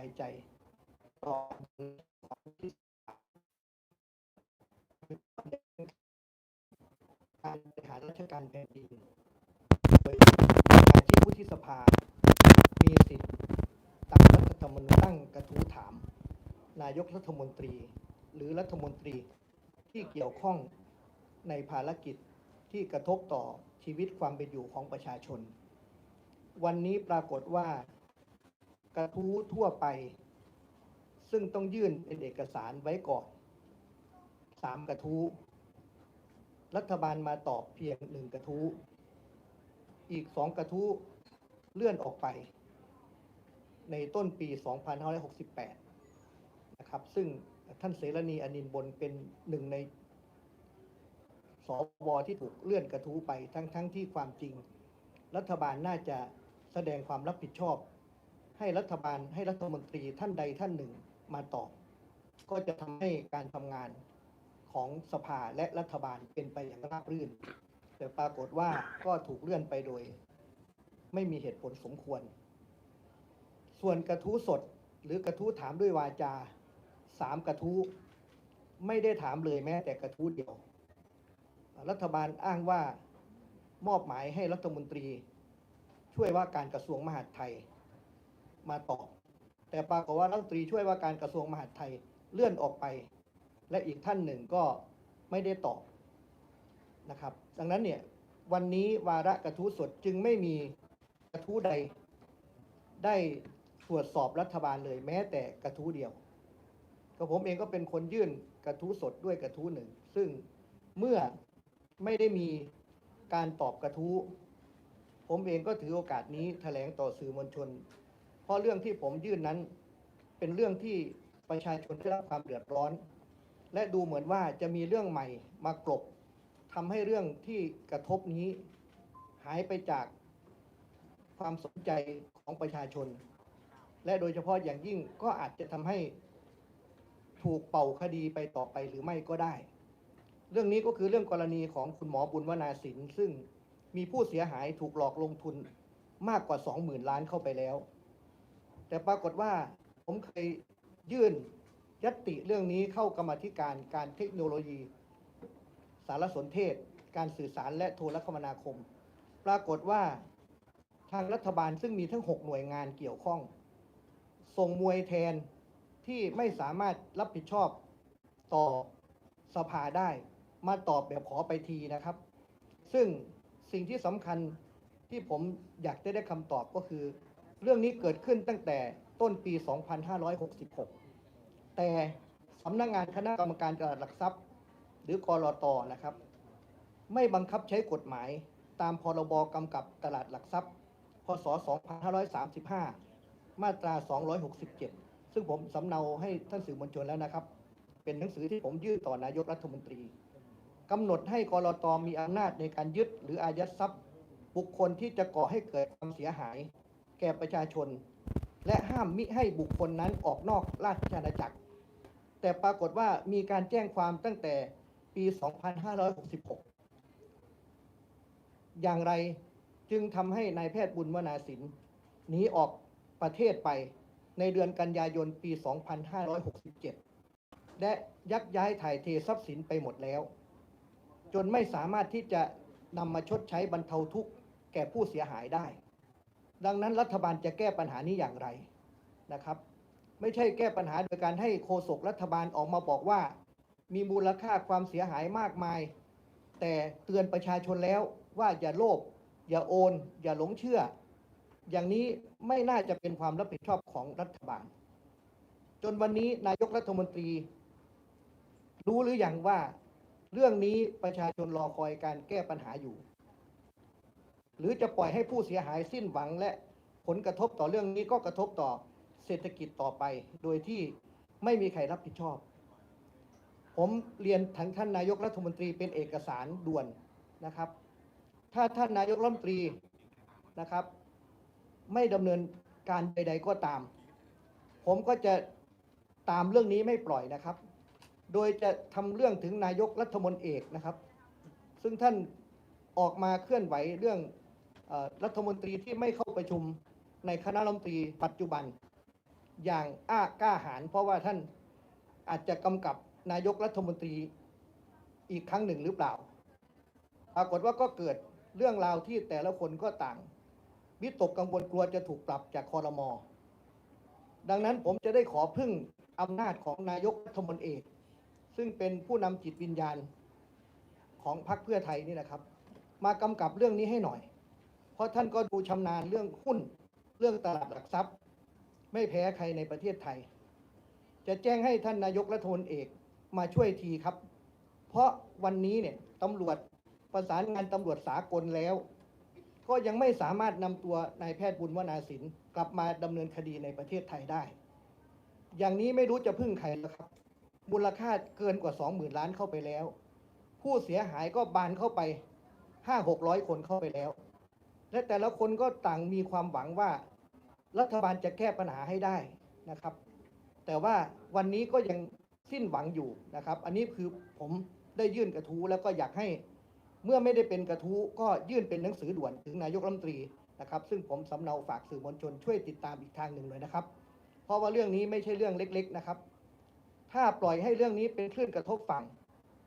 ายใจต่อการบริหารราชการแผ่นดินโดยการที่วุฒิสภา มีสิทธิ์ตามรัฐธรรมนูญตั้งกระทู้ถาม นายกรัฐมนตรี หรือรัฐมนตรีที่เกี่ยวข้องในภารกิจที่กระทบต่อชีวิตความเป็นอยู่ของประชาชน วันนี้ปรากฏว่า กระทู้ทั่วไป ซึ่งต้องยื่นเป็นเอกสารไว้ก่อนสามกระทู้ รัฐบาลมาตอบเพียงหนึ่งกระทู้ อีกสองกระทู้เลื่อนออกไป ในต้นปี 2568 นะครับ ซึ่งท่านเสรณีอนินบนเป็นหนึ่งในสวที่ถูกเลื่อนกระทู้ไปทั้งๆทที่ความจริง รัฐบาลน่าจะแสดงความรับผิดชอบ ให้รัฐบาลให้รัฐมนตรีท่านใดท่านหนึ่งมาตอบ ก็จะทำให้การทำงานของสภาและรัฐบาลเป็นไปอย่างราบรื่น แต่ปรากฏว่าก็ถูกเลื่อนไปโดย ไม่มีเหตุผลสมควร ส่วนกระทู้สดหรือกระทู้ถามด้วยวาจาสามกระทู้ไม่ได้ถามเลยแม้แต่กระทู้เดียว รัฐบาลอ้างว่ามอบหมายให้รัฐมนตรี ช่วยว่าการกระทรวงมหาดไทย มาตอบ แต่ปรากฏว่ารัฐมนตรีช่วยว่าการกระทรวงมหาดไทยเลื่อนออกไป และอีกท่านหนึ่งก็ไม่ได้ตอบนะครับ ดังนั้นเนี่ยวันนี้วาระกระทู้สดจึงไม่มีกระทู้ใดได้ตรวจสอบรัฐบาลเลยแม้แต่กระทู้เดียวก็ผมเองก็เป็นคนยื่นกระทู้สดด้วยกระทู้หนึ่ง ซึ่งเมื่อไม่ได้มีการตอบกระทู้ ผมเองก็ถือโอกาสนี้แถลงต่อสื่อมวลชน เพราะเรื่องที่ผมยื่นนั้น เป็นเรื่องที่ประชาชนได้รับความเดือดร้อน และดูเหมือนว่าจะมีเรื่องใหม่มากลบทำให้เรื่องที่กระทบนี้ หายไปจากความสนใจของประชาชน และโดยเฉพาะอย่างยิ่งก็อาจจะทำให้ถูกเป่าคดีไปต่อไปหรือไม่ก็ได้ เรื่องนี้ก็คือเรื่องกรณีของคุณหมอบุญวนาสินซึ่งมีผู้เสียหายถูกหลอกลงทุนมากกว่า 20,000 ล้านเข้าไปแล้ว แต่ปรากฏว่าผมเคยยื่นยตติเรื่องนี้เข้ากรรมธิการการเทคโนโลยี สารสนเทศ การสื่อสารและโทรคมนาคม ปรากฏว่าทางรัฐบาลซึ่งมีทั้ง 6 หน่วยงานเกี่ยวข้อง ส่งมวยแทนที่ไม่สามารถรับผิดชอบต่อสภาได้มาตอบแบบขอไปทีนะครับ ซึ่งสิ่งที่สำคัญที่ผมอยากจะได้คำตอบก็คือ เรื่องนี้เกิดขึ้นตั้งแต่ต้นปี 2566 แต่สำนักงงานคณะกรรมการตลาดหลักทรัพย์ หรือกรอตนะครับ ไม่บังคับใช้กฎหมายตามพรบกำกับตลาดหลักทรัพย์ พศ 2535 มาตรา 267 ซึ่งผมสำเนาให้ท่านสื่อมวลชนแล้วนะครับ เป็นหนังสือที่ผมยื่นต่อนายกรัฐมนตรีกำหนดให้กรอตมีอำนาจในการยึดหรืออายัดทรัพย์ บุคคลที่จะก่อให้เกิดความเสียหาย แก่ประชาชน และห้ามมิให้บุคคลนั้นออกนอกราชอาณาจักร แต่ปรากฏว่ามีการแจ้งความตั้งแต่ปี 2566 อย่างไรจึงทำให้นายแพทย์บุญวนาสินหนีออกประเทศไปในเดือนกันยายนปี 2567 และยักย้ายถ่ายเททรัพย์สินไปหมดแล้ว จนไม่สามารถที่จะนำมาชดใช้บรรเทาทุกข์แก่ผู้เสียหายได้ ดังนั้นรัฐบาลจะแก้ปัญหานี้อย่างไรนะครับ ไม่ใช่แก้ปัญหาโดยการให้โฆษกรัฐบาลออกมาบอกว่า มีมูลค่าความเสียหายมากมาย แต่เตือนประชาชนแล้วว่าอย่าโลภอย่าโอน อย่าหลงเชื่อ อย่างนี้ไม่น่าจะเป็นความรับผิดชอบของรัฐบาล จนวันนี้นายกรัฐมนตรี รู้หรืออยังว่า เรื่องนี้ประชาชนรอคอยการแก้ปัญหาอยู่ หรือจะปล่อยให้ผู้เสียหายสิ้นหวังและผลกระทบต่อเรื่องนี้ก็กระทบต่อเศรษฐกิจต่อไป โดยที่ไม่มีใครรับผิดชอบ ผมเรียนทางท่านนายกรัฐมนตรีเป็นเอกสารด่วนนะครับ ถ้าท่านนายกรัฐมนตรีนะครับ ไม่ดำเนินการใด ๆก็ตาม ผมก็จะตามเรื่องนี้ไม่ปล่อยนะครับ โดยจะทำเรื่องถึงนายกรัฐมนตรีเอกนะครับ ซึ่งท่านออกมาเคลื่อนไหวเรื่อง รัฐมนตรีที่ไม่เข้าประชุมในคณะรัฐมนตรีปัจจุบัน อย่างอ้ากล้าหาญเพราะว่าท่านอาจจะกำกับนายกรัฐมนตรีอีกครั้งหนึ่งหรือเปล่า ปรากฏว่าก็เกิดเรื่องราวที่แต่ละคนก็ต่างวิตกกังวลกลัวจะถูกปรับจากคอรมอดังนั้นผมจะได้ขอพึ่งอำนาจของนายกรัฐมนตรีซึ่งเป็นผู้นำจิตวิญญาณของพรรคเพื่อไทยนี่นะครับ มากำกับเรื่องนี้ให้หน่อย เพราะท่านก็ดูชำนาญเรื่องหุ้นเรื่องตลาดหลักทรัพย์ ไม่แพ้ใครในประเทศไทย จะแจ้งให้ท่านนายกรัฐมนตรีเอกมาช่วยทีครับ เพราะวันนี้เนี่ยตำรวจประสานงานตำรวจสากลแล้ว ก็ยังไม่สามารถนำตัวนายแพทย์บุญวนาสินกลับมาดำเนินคดีในประเทศไทยได้ อย่างนี้ไม่รู้จะพึ่งใครแล้วครับ มูลค่าเกินกว่า 20,000 ล้านเข้าไปแล้ว ผู้เสียหายก็บานเข้าไป 5 600 คนเข้าไปแล้ว และแต่ละคนก็ต่างมีความหวังว่า รัฐบาลจะแก้ปัญหาให้ได้นะครับ แต่ว่าวันนี้ก็ยังสิ้นหวังอยู่นะครับ อันนี้คือผมได้ยื่นกระทู้แล้วก็อยากให้เมื่อไม่ได้เป็นกระทู้ก็ยื่นเป็นหนังสือด่วนถึงนายกรัฐมนตรีนะครับ ซึ่งผมสำเนาฝากสื่อมวลชนช่วยติดตามอีกทางหนึ่งเลยนะครับ เพราะว่าเรื่องนี้ไม่ใช่เรื่องเล็ก ๆนะครับ ถ้าปล่อยให้เรื่องนี้เป็นคลื่นกระทบฝั่ง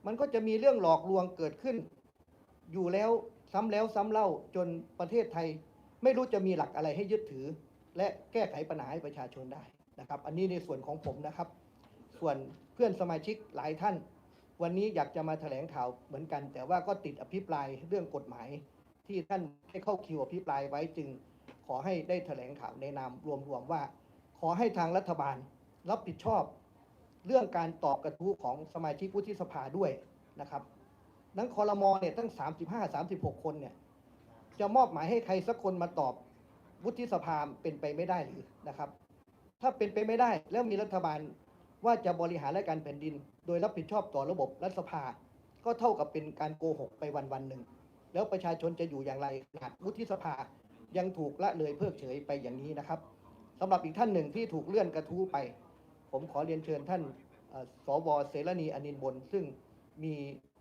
มันก็จะมีเรื่องหลอกลวงเกิดขึ้น อยู่แล้ว ซ้ำแล้วซ้ำเล่าจนประเทศไทย ไม่รู้จะมีหลักอะไรให้ยึดถือ และแก้ไขปัญหาให้ประชาชนได้นะครับ อันนี้ในส่วนของผมนะครับ ส่วนเพื่อนสมาชิกหลายท่าน วันนี้อยากจะมาแถลงข่าวเหมือนกัน แต่ว่าก็ติดอภิปรายเรื่องกฎหมาย ที่ท่านให้เข้าคิวอภิปรายไว้จึง ขอให้ได้แถลงข่าวในนามรวมๆว่า ขอให้ทางรัฐบาลรับผิดชอบ เรื่องการตอบกระทู้ของสมาชิกวุฒิสภาด้วยนะครับ นั้นคอรมอเนี่ยตั้ง 35-36 คนเนี่ยจะมอบหมายให้ใครสักคนมาตอบวุฒิสภาเป็นไปไม่ได้หรือนะครับ ถ้าเป็นไปไม่ได้แล้วมีรัฐบาลว่าจะบริหารราชการแผ่นดิน โดยรับผิดชอบต่อระบบรัฐสภา ก็เท่ากับเป็นการโกหกไปวันวันหนึ่งแล้วประชาชนจะอยู่อย่างไรหากวุฒิสภายังถูกละเลยเพิกเฉยไปอย่างนี้นะครับสำหรับอีกท่านหนึ่งที่ถูกเลื่อนกระทู้ไป ผมขอเรียนเชิญท่านสวเสรณีอนินบนซึ่งมี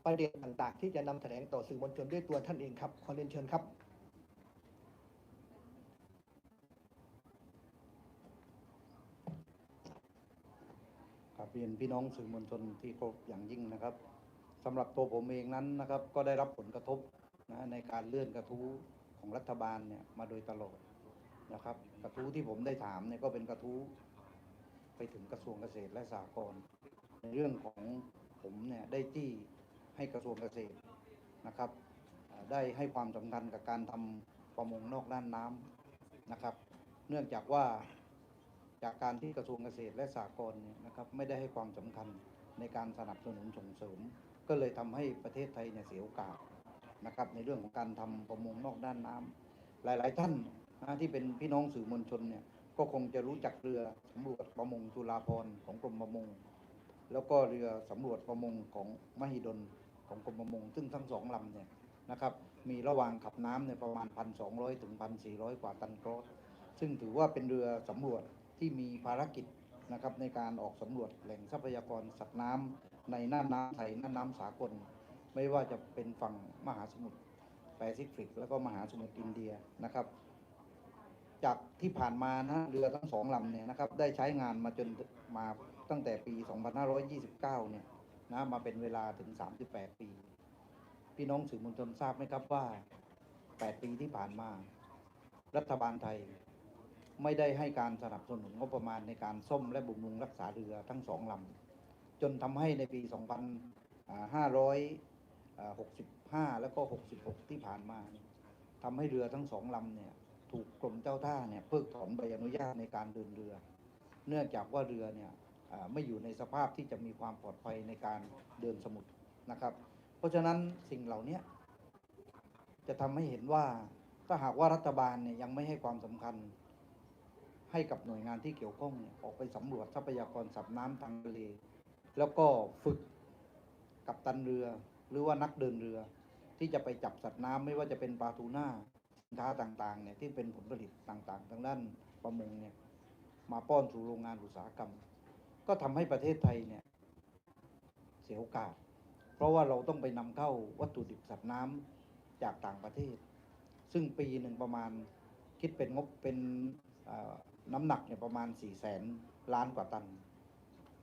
ประเด็นต่างๆ ที่จะนำแถลงต่อสื่อมวลชนด้วยตัวท่านเองครับ ขอเรียนเชิญครับ ครับเรียนพี่น้องสื่อมวลชนที่เคารพอย่างยิ่งนะครับสำหรับตัวผมเองนั้นนะครับ ก็ได้รับผลกระทบนะในการเลื่อนกระทู้ของรัฐบาลเนี่ยมาโดยตลอดนะครับ กระทู้ที่ผมได้ถามเนี่ยก็เป็นกระทู้ไปถึงกระทรวงเกษตรและสหกรณ์ในเรื่องของผมเนี่ยได้จี้ ให้กระทรวงเกษตรนะครับได้ให้ความสำคัญกับการทำประมงนอกด้านน้ำนะครับ เนื่องจากว่าจากการที่กระทรวงเกษตรและสหกรณ์เนี่ยนะครับไม่ได้ให้ความสำคัญในการสนับสนุนส่งเสริม ก็เลยทำให้ประเทศไทยเนี่ยเสียโอกาสนะครับในเรื่องของการทำประมงนอกด้านน้ำหลาย ๆ ท่านนะที่เป็นพี่น้องสื่อมวลชนเนี่ยก็คงจะรู้จักเรือสำรวจประมงจุฬาภรณ์ของกรมประมง แล้วก็เรือสำรวจประมงของมหิดล ของกรมประมง ซึ่งทั้งสองลำเนี่ยนะครับมีระหว่างขับน้ำเนี่ยประมาณ 1,200 ถึง 1,400 กว่าตันกรอสซึ่งถือว่าเป็นเรือสำรวจที่มีภารกิจนะครับในการออกสำรวจแหล่งทรัพยากรสัตว์น้ำในน่านน้ำไทยน่านน้ำสากล ไม่ว่าจะเป็นฝั่งมหาสมุทรแปซิฟิก แล้วก็มหาสมุทรอินเดียนะครับ จากที่ผ่านมานะเรือทั้งสองลำเนี่ยนะครับได้ใช้งานมาจนมาตั้งแต่ปี 2529 เนี่ย นะมาเป็นเวลาถึง 38 ปี พี่น้องสื่อมวลชนทราบไหมครับว่า 8 ปีที่ผ่านมา รัฐบาลไทยไม่ได้ให้การสนับสนุนงบประมาณในการซ่อมและบำรุงรักษาเรือทั้งสองลำจนทำให้ในปี 2565 แล้วก็ 66 ที่ผ่านมาทำให้เรือทั้งสองลำเนี่ยถูกกรมเจ้าท่าเนี่ยเพิกถอนใบอนุญาตในการเดินเรือ เนื่องจากว่าเรือเนี่ย ไม่อยู่ในสภาพที่จะมีความปลอดภัยในการเดินสมุทรนะครับ เพราะฉะนั้นสิ่งเหล่านี้จะทำให้เห็นว่าถ้าหากว่ารัฐบาลเนี่ยยังไม่ให้ความสำคัญให้กับหน่วยงานที่เกี่ยวข้องเนี่ยออกไปสำรวจทรัพยากรสัตว์น้ำทางทะเล แล้วก็ฝึกกับตันเรือ หรือว่านักเดินเรือ ที่จะไปจับสัตว์น้ำไม่ว่าจะเป็นปลาทูน่าสินค้าต่างๆเนี่ยที่เป็นผลผลิตต่างๆทางด้านประมงเนี่ยมาป้อนสู่โรงงานอุตสาหกรรม ก็ทำให้ประเทศไทยเนี่ยเสียโอกาส เพราะว่าเราต้องไปนำเข้าวัตถุดิบสัตว์น้ำจากต่างประเทศ ซึ่งปีหนึ่งประมาณคิดเป็นงบเป็นน้ำหนักเนี่ยประมาณ4ี่แสนล้านกว่าตัน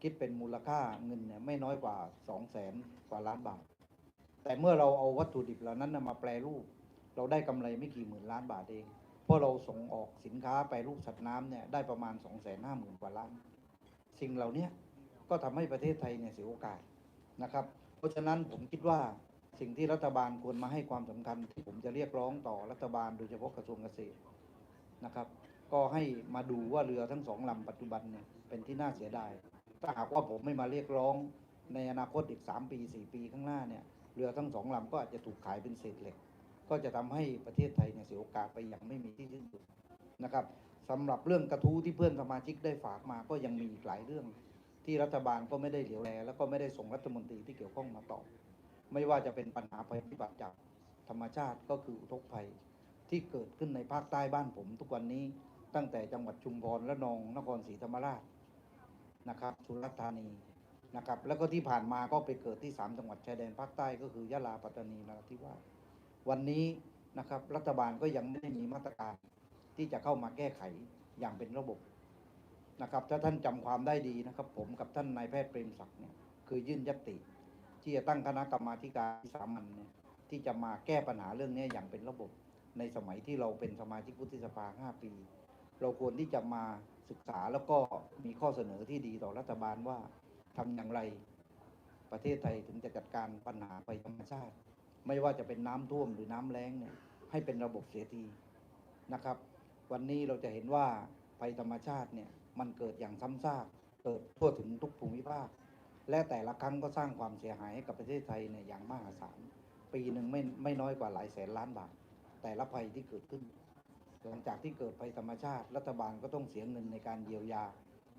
คิดเป็นมูลค่าเงินเนี่ยไม่น้อยกว่า2องแสนกว่าล้านบาท แต่เมื่อเราเอาวัตถุดิบเหล่านั้นมาแปรรูป เราได้กำไรไม่กี่หมื่นล้านบาทเอง เพราะเราส่งออกสินค้าแปรรูปสัตว์น้ำเนี่ยได้ประมาณ2องแสนห้าหมื่นกว่าล้าน สิ่งเหล่านี้ก็ทำให้ประเทศไทยเนี่ยเสียโอกาสนะครับ เพราะฉะนั้นผมคิดว่าสิ่งที่รัฐบาลควรมาให้ความสำคัญที่ผมจะเรียกร้องต่อรัฐบาลโดยเฉพาะกระทรวงเกษตรนะครับ ก็ให้มาดูว่าเรือทั้งสองลำปัจจุบันเนี่ยเป็นที่น่าเสียดาย ถ้าหากว่าผมไม่มาเรียกร้องในอนาคตอีก 3 ปี 4 ปีข้างหน้าเนี่ยเรือทั้งสองลำก็อาจจะถูกขายเป็นเศษเหล็ก ก็จะทำให้ประเทศไทยเนี่ยเสียโอกาสไปอย่างไม่มีที่สิ้นสุดนะครับ สำหรับเรื่องกระทู้ที่เพื่อนสมาชิกได้ฝากมาก็ยังมีอีกหลายเรื่อง ที่รัฐบาลก็ไม่ได้เหลียวแลแล้วก็ไม่ได้ส่งรัฐมนตรีที่เกี่ยวข้องมาตอบ ไม่ว่าจะเป็นปัญหาภัยพิบัติจากธรรมชาติก็คืออุทกภัยที่เกิดขึ้นในภาคใต้บ้านผมทุกวันนี้ตั้งแต่จังหวัดชุมพรและนองนครศรีธรรมราชนะครับสุราษฎร์ธานีนะครับแล้วก็ที่ผ่านมาก็ไปเกิดที่ 3 จังหวัดชายแดนภาคใต้ก็คือยะลาปัตตานีนราธิวาสวันนี้นะครับรัฐบาลก็ยังไม่ได้มีมาตรการ ที่จะเข้ามาแก้ไขอย่างเป็นระบบนะครับ ถ้าท่านจำความได้ดีนะครับ ผมกับท่านนายแพทย์เปรมศักดิ์เนี่ยคือยื่นยติ ที่จะตั้งคณะกรรมาการสามัญเนี่ยที่จะมาแก้ปัญหาเรื่องนี้อย่างเป็นระบบ ในสมัยที่เราเป็นสมาชิกวุฒิสภา 5 ปี เราควรที่จะมาศึกษาแล้วก็มีข้อเสนอที่ดีต่อรัฐบาลว่าทำอย่างไรประเทศไทยถึงจะจัดการปัญหาภัยธรรมชาติ ไม่ว่าจะเป็นน้ำท่วมหรือน้ำแล้งเนี่ยให้เป็นระบบเสียทีนะครับ วันนี้เราจะเห็นว่าภัยธรรมชาติเนี่ยมันเกิดอย่างซ้ำซากเกิดทั่วถึงทุกภูมิภาค และแต่ละครั้งก็สร้างความเสียหายให้กับประเทศไทยเนี่ยอย่างมหาศาลปีหนึ่งไม่ไม่น้อยกว่าหลายแสนล้านบาท แต่ละภัยที่เกิดขึ้น หลังจากที่เกิดภัยธรรมชาติ รัฐบาลก็ต้องเสียเงินในการเยียวยา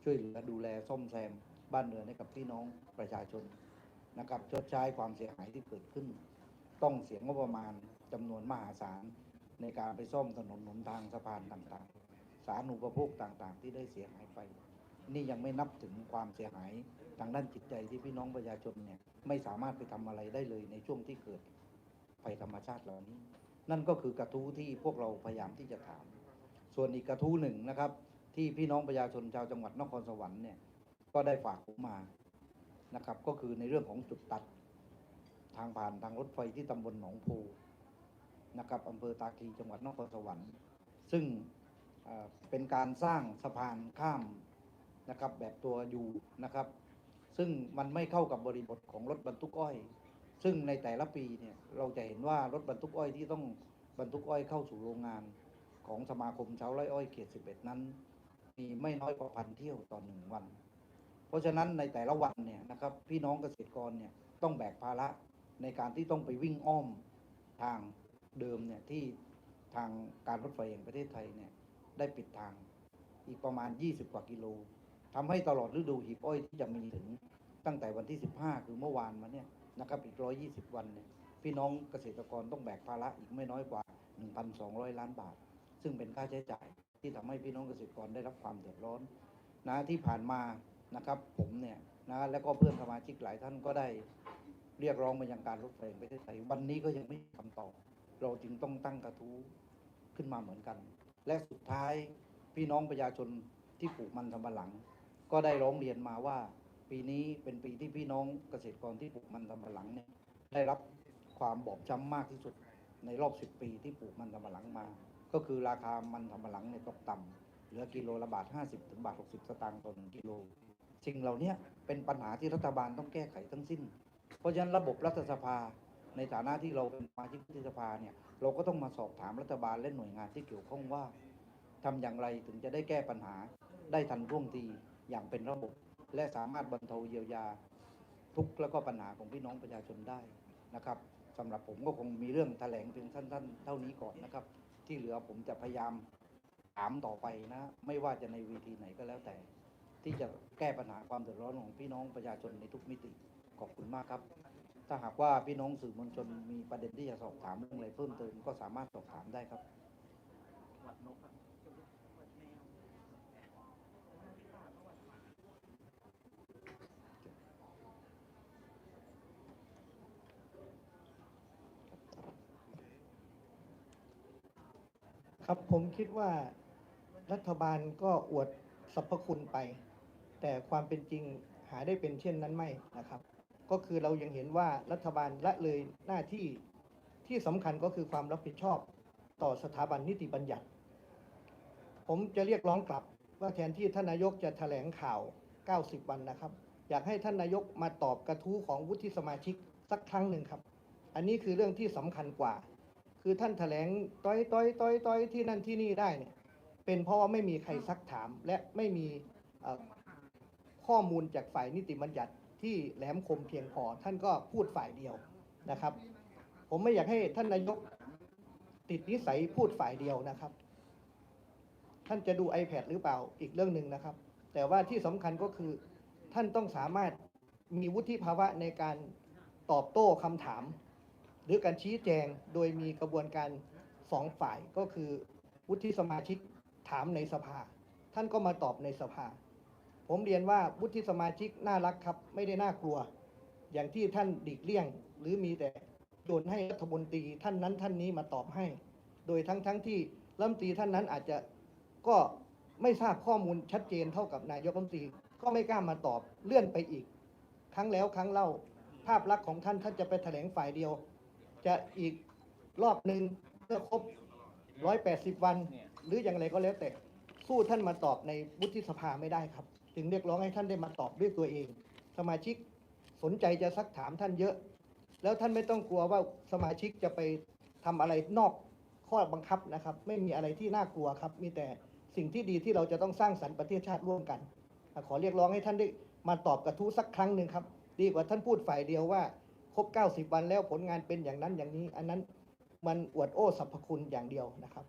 ช่วยเหลือดูแลซ่อมแซม บ้านเรือนให้กับพี่น้องประชาชนนะครับชดใช้ความเสียหายที่เกิดขึ้น ต้องเสียงบประมาณจำนวนมหาศาล ในการไปซ่อมถนนหนทางสะพานต่างๆ สาธารณูปโภคต่างๆ ที่ได้เสียหายไป นี่ยังไม่นับถึงความเสียหายทางด้านจิตใจที่พี่น้องประชาชนเนี่ยไม่สามารถไปทำอะไรได้เลยในช่วงที่เกิดภัยธรรมชาติเหล่านี้ นั่นก็คือกระทู้ที่พวกเราพยายามที่จะถาม ส่วนอีกกระทู้หนึ่งนะครับ ที่พี่น้องประชาชนชาวจังหวัดนครสวรรค์เนี่ยก็ได้ฝากผมมานะครับ ก็คือในเรื่องของจุดตัดทางผ่านทางรถไฟที่ตำบลหนองโพ นะครับอำเภอตาคีจังหวัดนครสวรรค์ซึ่งเเป็นการสร้างสะพานข้ามนะครับแบบตัวยูนะครับ ซึ่งมันไม่เข้ากับบริบทของรถบรรทุกอ้อย ซึ่งในแต่ละปีเนี่ยเราจะเห็นว่ารถบรรทุกอ้อยที่ต้องบรรทุกอ้อยเข้าสู่โรงงานของสมาคมชาวไร่อ้อยเขต 11 นั้น มีไม่น้อยกว่าพันเที่ยวต่อหนึ่งวัน เพราะฉะนั้นในแต่ละวันเนี่ยนะครับพี่น้องเกษตรกรเนี่ยต้องแบกภาระในการที่ต้องไปวิ่งอ้อมทาง เดิมเนี่ยที่ทางการรถไฟแห่งประเทศไทยเนี่ยได้ปิดทางอีกประมาณ 20 กว่ากิโลทำให้ตลอดฤดูหีบอ้อยที่จะมีถึงตั้งแต่วันที่ 15 คือเมื่อวานมาเนี่ยนะครับอีก 120 วันเนี่ยพี่น้องเกษตรกรต้องแบกภาระอีกไม่น้อยกว่า 1,200 ล้านบาท ซึ่งเป็นค่าใช้จ่ายที่ทำให้พี่น้องเกษตรกรได้รับความเดือดร้อนนะที่ผ่านมานะครับผมเนี่ยนะแล้วก็เพื่อนสมาชิกหลายท่านก็ได้เรียกร้องมายังการรถไฟแห่งประเทศไทยวันนี้ก็ยังไม่มีคำตอบ เราจึงต้องตั้งกระทู้ขึ้นมาเหมือนกัน และสุดท้ายพี่น้องประชาชนที่ปลูกมันสำปะหลัง ก็ได้ร้องเรียนมาว่า ปีนี้เป็นปีที่พี่น้องเกษตรกรที่ปลูกมันสำปะหลังเนี่ยได้รับความบอบช้ำมากที่สุดในรอบ 10 ปีที่ปลูกมันสำปะหลังมา ก็คือราคามันสำปะหลังเนี่ยตกต่ำเหลือกิโลละบาท 50 ถึงบาท 60 สตางค์ต่อหนึ่งกิโลสิ่งเหล่านี้เป็นปัญหาที่รัฐบาลต้องแก้ไขทั้งสิ้น เพราะฉะนั้นระบบรัฐสภา ในฐานะที่เราเป็นสมาชิกรัฐสภาเนี่ยเราก็ต้องมาสอบถามรัฐบาลและหน่วยงานที่เกี่ยวข้องว่าทำอย่างไรถึงจะได้แก้ปัญหาได้ทันท่วงทีอย่างเป็นระบบ และสามารถบรรเทาเยียวยา ทุกข์แล้วก็ปัญหาของพี่น้องประชาชนได้นะครับสำหรับผมก็คงมีเรื่องแถลงเพียงสั้น ๆ เท่านี้ก่อนนะครับ ที่เหลือผมจะพยายามถามต่อไปนะ ไม่ว่าจะในวีทีไหนก็แล้วแต่ ที่จะแก้ปัญหาความเดือดร้อนของพี่น้องประชาชนในทุกมิติขอบคุณมากครับ ถ้าหากว่าพี่น้องสื่อมวลชนมีประเด็นที่จะสอบถามเรื่องอะไรเพิ่มเติมก็สามารถสอบถามได้ครับครับผมคิดว่ารัฐบาลก็อวดสรรพคุณไป แต่ความเป็นจริงหาได้เป็นเช่นนั้นไม่นะครับ ก็คือเรายังเห็นว่ารัฐบาลละเลยหน้าที่ที่สำคัญก็คือความรับผิดชอบต่อสถาบันนิติบัญญัติ ผมจะเรียกร้องกลับว่าแทนที่ท่านนายกจะแถลงข่าว 90 วันนะครับ อยากให้ท่านนายกมาตอบกระทู้ของวุฒิสมาชิกสักครั้งหนึ่งครับ อันนี้คือเรื่องที่สำคัญกว่า คือท่านแถลงต้อยต้อยต้อยต้อยที่นั่นที่นี่ได้เนี่ยเป็นเพราะว่าไม่มีใครซักถามและไม่มีข้อมูลจากฝ่ายนิติบัญญัติ ที่แหลมคมเพียงพอ ท่านก็พูดฝ่ายเดียวนะครับ ผมไม่อยากให้ท่านนายกติดนิสัยพูดฝ่ายเดียวนะครับ ท่านจะดู iPad หรือเปล่าอีกเรื่องหนึ่งนะครับ แต่ว่าที่สำคัญก็คือท่านต้องสามารถมีวุฒิภาวะในการตอบโต้คำถาม หรือการชี้แจงโดยมีกระบวนการสองฝ่ายก็คือวุฒิสมาชิกถามในสภา ท่านก็มาตอบในสภา ผมเรียนว่าวุฒิสมาชิกน่ารักครับ ไม่ได้น่ากลัว อย่างที่ท่านดิกเลี่ยง หรือมีแต่โยนให้รัฐมนตรีท่านนั้นท่านนี้มาตอบให้ โดยทั้งทั้งที่รัฐมนตรีท่านนั้นอาจจะก็ไม่ทราบข้อมูลชัดเจนเท่ากับนายกรัฐมนตรีก็ไม่กล้ามาตอบเลื่อนไปอีก ครั้งแล้วครั้งเล่า ภาพลักษณ์ของท่านท่านจะไปแถลงฝ่ายเดียว จะอีกรอบหนึ่งเมื่อครบร้อยแปดสิบวัน หรืออย่างไรก็แล้วแต่สู้ท่านมาตอบในวุฒิสภาไม่ได้ครับ จึงเรียกร้องให้ท่านได้มาตอบด้วยตัวเอง สมาชิกสนใจจะซักถามท่านเยอะ แล้วท่านไม่ต้องกลัวว่าสมาชิกจะไปทำอะไรนอกข้อบังคับนะครับ ไม่มีอะไรที่น่ากลัวครับ มีแต่สิ่งที่ดีที่เราจะต้องสร้างสรรค์ประเทศชาติร่วมกัน ขอเรียกร้องให้ท่านได้มาตอบกระทู้สักครั้งหนึ่งครับ ดีกว่าท่านพูดฝ่ายเดียวว่าครบ 90 วันแล้วผลงานเป็นอย่างนั้นอย่างนี้ อันนั้นมันอวดโอ้สรรพคุณอย่างเดียวนะครับ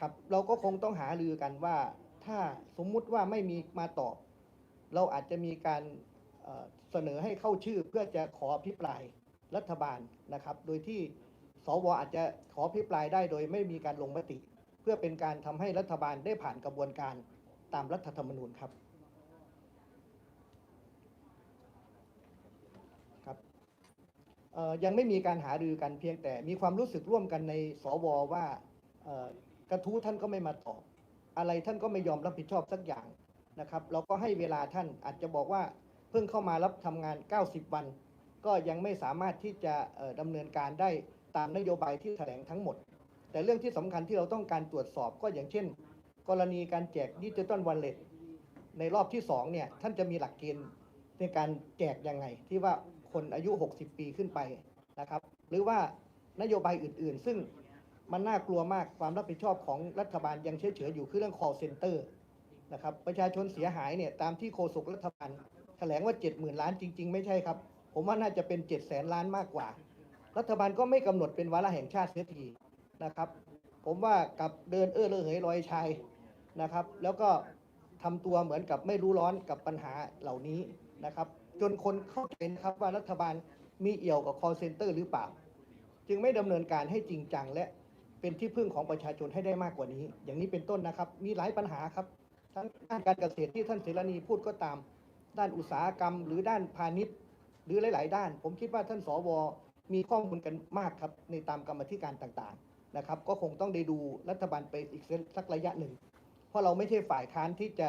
ครับ เราก็คงต้องหารือกันว่า ถ้าสมมุติว่าไม่มีมาตอบ เราอาจจะมีการเสนอให้เข้าชื่อเพื่อจะขออภิปรายรัฐบาลนะครับ โดยที่สวอาจจะขออภิปรายได้โดยไม่มีการลงมติ เพื่อเป็นการทำให้รัฐบาลได้ผ่านกระบวนการตามรัฐธรรมนูญครับครับยังไม่มีการหารือกันเพียงแต่มีความรู้สึกร่วมกันในสวว่า กระทู้ท่านก็ไม่มาตอบ อะไรท่านก็ไม่ยอมรับผิดชอบสักอย่างนะครับ เราก็ให้เวลาท่านอาจจะบอกว่าเพิ่งเข้ามารับทำงาน 90 วัน ก็ยังไม่สามารถที่จะเอ่อดำเนินการได้ตามนโยบายที่แถลงทั้งหมด แต่เรื่องที่สำคัญที่เราต้องการตรวจสอบก็อย่างเช่น กรณีการแจกดิจิตอลวันเล็ตในรอบที่สองเนี่ยท่านจะมีหลักเกณฑ์ในการแจกยังไง ที่ว่าคนอายุ 60 ปีขึ้นไปนะครับ หรือว่านโยบายอื่นๆ ซึ่ง มันน่ากลัวมากความรับผิดชอบของรัฐบาลยังเฉยๆอยู่คือเรื่อง call center นะครับประชาชนเสียหายเนี่ยตามที่โฆษกรัฐบาลแถลงว่า 70,000 ล้านจริง ๆ ไม่ใช่ครับ ผมว่าน่าจะเป็น 7 0 0 0 0ล้านมากกว่า รัฐบาลก็ไม่กำหนดเป็นวาระแห่งชาติเสียทีนะครับ ผมว่ากับเดินเอื้อระเหยลอยชายนะครับ แล้วก็ทำตัวเหมือนกับไม่รู้ร้อนกับปัญหาเหล่านี้นะครับ จนคนเข้าใจนะครับว่ารัฐบาลมีเอี่ยวกับ call center หรือเปล่า จึงไม่ดำเนินการให้จริงจังและ เป็นที่พึ่งของประชาชนให้ได้มากกว่านี้ อย่างนี้เป็นต้นนะครับ มีหลายปัญหาครับ ทั้งด้านการเกษตรที่ท่านเสรณีพูดก็ตาม ด้านอุตสาหกรรม หรือด้านพาณิชย์ หรือหลาย ๆ ด้าน ผมคิดว่าท่านสวมีข้อมูลกันมากครับ ในตามกรรมธิการต่าง ๆ นะครับ ก็คงต้องได้ดูรัฐบาลไปอีกสักระยะหนึ่ง เพราะเราไม่ใช่ฝ่ายค้านที่จะ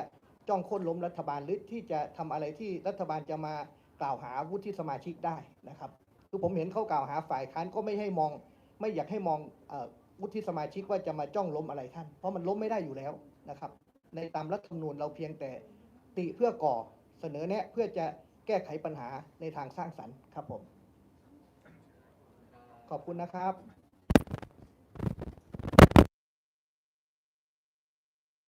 จ้องค่นล้มรัฐบาลหรือที่จะทำอะไรที่รัฐบาลจะมากล่าวหาวุฒิสมาชิกได้นะครับ คือผมเห็นเขากล่าวหาฝ่ายค้านก็ไม่ให้มอง ไม่อยากให้มองอ วุฒิสมาชิกว่าจะมาจ้องล้มอะไรท่าน เพราะมันล้มไม่ได้อยู่แล้วนะครับ ในตามรัฐธรรมนูญเราเพียงแต่ติเพื่อก่อเสนอแนะเพื่อจะแก้ไขปัญหาในทางสร้างสรรค์ครับผม ขอบคุณนะครับ